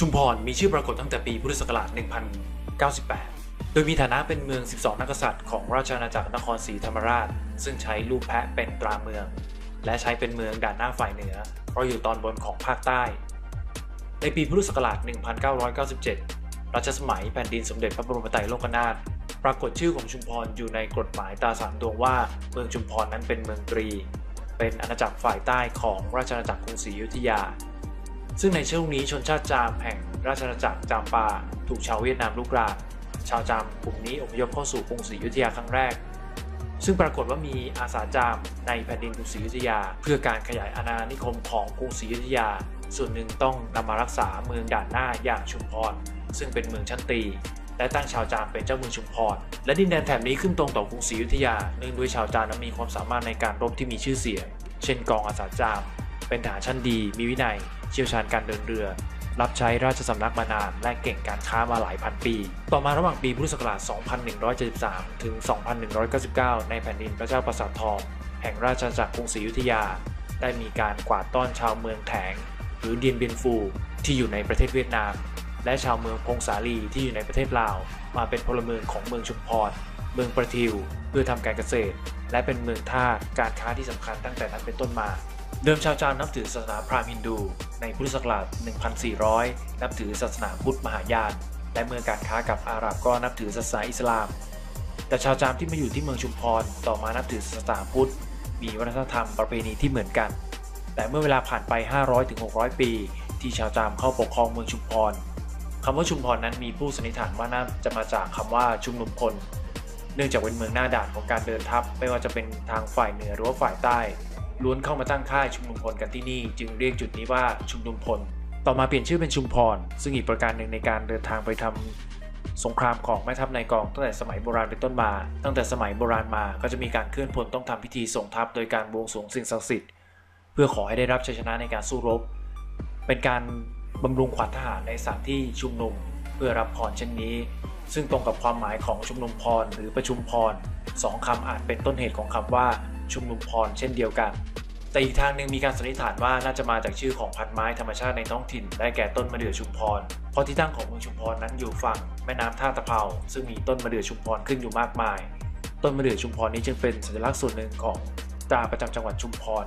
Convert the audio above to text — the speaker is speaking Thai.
ชุมพรมีชื่อปรากฏตั้งแต่ปีพุทธศักราช 1098 โดยมีฐานะเป็นเมือง 12 นักษัตริย์ของราชอาณาจักรนครศรีธรรมราช ซึ่งใช้รูปแพะเป็นตราเมือง และใช้เป็นเมืองด่านหน้าฝ่ายเหนือ เพราะอยู่ตอนบนของภาคใต้ ในปีพุทธศักราช 1997 รัชสมัยแผ่นดินสมเด็จพระบรมไตรโลกนาถ ปรากฏชื่อของชุมพรอยู่ในกฎหมายตราสารดวงว่าเมืองชุมพรนั้นเป็นเมืองตรี เป็นอาณาจักรฝ่ายใต้ของราชอาณาจักรกรุงศรีอยุธยา ซึ่งในช่วงนี้ชนชาติจามแห่งราชอาณาจักรจามปา ถูกชาวเวียดนามลุกราน ชาวจามกลุ่มนี้อพยพเข้าสู่กรุงศรีอยุธยาครั้งแรก ซึ่งปรากฏว่ามีอาสาจามในแผ่นดินกรุงศรีอยุธยา เพื่อการขยายอาณานิคมของกรุงศรีอยุธยา ส่วนหนึ่งต้องนำมารักษาเมืองด่านหน้าอย่างชุมพรซึ่งเป็นเมืองชั้นตีและตั้งชาวจามเป็นเจ้าเมืองชุมพร และดินแดนแถบนี้ขึ้นตรงต่อกรุงศรีอยุธยา เนื่องด้วยชาวจามนั้นมีความสามารถในการรบที่มีชื่อเสียง เช่นกองอาสาจาม เป็นทหารชั้นดี มีวินัย เชี่ยวชาญการเดินเรือ รับใช้ราชสำนักมานาน และเก่งการค้ามาหลายพันปี ต่อมาระหว่างปีพุทธศักราช 2173 ถึง 2199 ในแผ่นดินพระเจ้าประสาททอง แห่งราชอาณาจักรกรุงศรีอยุธยา ได้มีการกวาดต้อนชาวเมืองแถง หรือเดียนเบียนฟู ที่อยู่ในประเทศเวียดนาม และชาวเมืองพงสาลีที่อยู่ในประเทศลาว มาเป็นพลเมืองของเมืองชุมพร เมืองประทิว เพื่อทำการเกษตร และเป็นเมืองท่าการค้าที่สำคัญตั้งแต่นั้นเป็นต้นมา เดิมชาวจามนับถือศาสนาพราหมณ์ฮินดู ในพุทธศักราช 1400 นับถือศาสนาพุทธมหายาน และเมื่อการค้ากับอาหรับก็นับถือศาสนาอิสลาม แต่ชาวจามที่มาอยู่ที่เมืองชุมพรต่อมานับถือศาสนาพุทธ มีวัฒนธรรมประเพณีที่เหมือนกัน แต่เมื่อเวลาผ่านไป 500-600 ปี ที่ชาวจามเข้าปกครองเมืองชุมพรคำว่าชุมพรนั้นมีผู้สันนิษฐานว่าน่าจะมาจากคำว่าชุมนุมพลเนื่องจากเป็นเมืองหน้าด่านของการเดินทัพไม่ว่าจะเป็นทางฝ่ายเหนือหรือว่าฝ่ายใต้ ล้วนเข้ามาตั้งค่ายชุมนุมพลกันที่นี่ จึงเรียกจุดนี้ว่าชุมนุมพล ต่อมาเปลี่ยนชื่อเป็นชุมพร ซึ่งอีกประการหนึ่งในการเดินทางไปทำสงครามของแม่ทัพนายกองตั้งแต่สมัยโบราณเป็นต้นมา ตั้งแต่สมัยโบราณมาก็จะมีการเคลื่อนพลต้องทำพิธีส่งทัพโดยการบวงสรวงสิ่งศักดิ์สิทธิ์เพื่อขอให้ได้รับชัยชนะในการสู้รบ เป็นการบำรุงขวัญทหารในสถานที่ชุมนุม เพื่อรับพรเช่นนี้ ซึ่งตรงกับความหมายของชุมนุมพรหรือประชุมพรสองคำอาจเป็นต้นเหตุของคำว่าชุมนุมพรเช่นเดียวกัน แต่อีกทางหนึ่งมีการสันนิษฐานว่าน่าจะมาจากชื่อของพันไม้ธรรมชาติในท้องถิ่นได้แก่ต้นมะเดื่อชุมพร เพราะที่ตั้งของเมืองชุมพรนั้นอยู่ฝั่งแม่น้ำท่าตะเภาซึ่งมีต้นมะเดื่อชุมพรขึ้นอยู่มากมาย ต้นมะเดื่อชุมพรนี้จึงเป็นสัญลักษณ์ส่วนหนึ่งของตราประจำจังหวัดชุมพร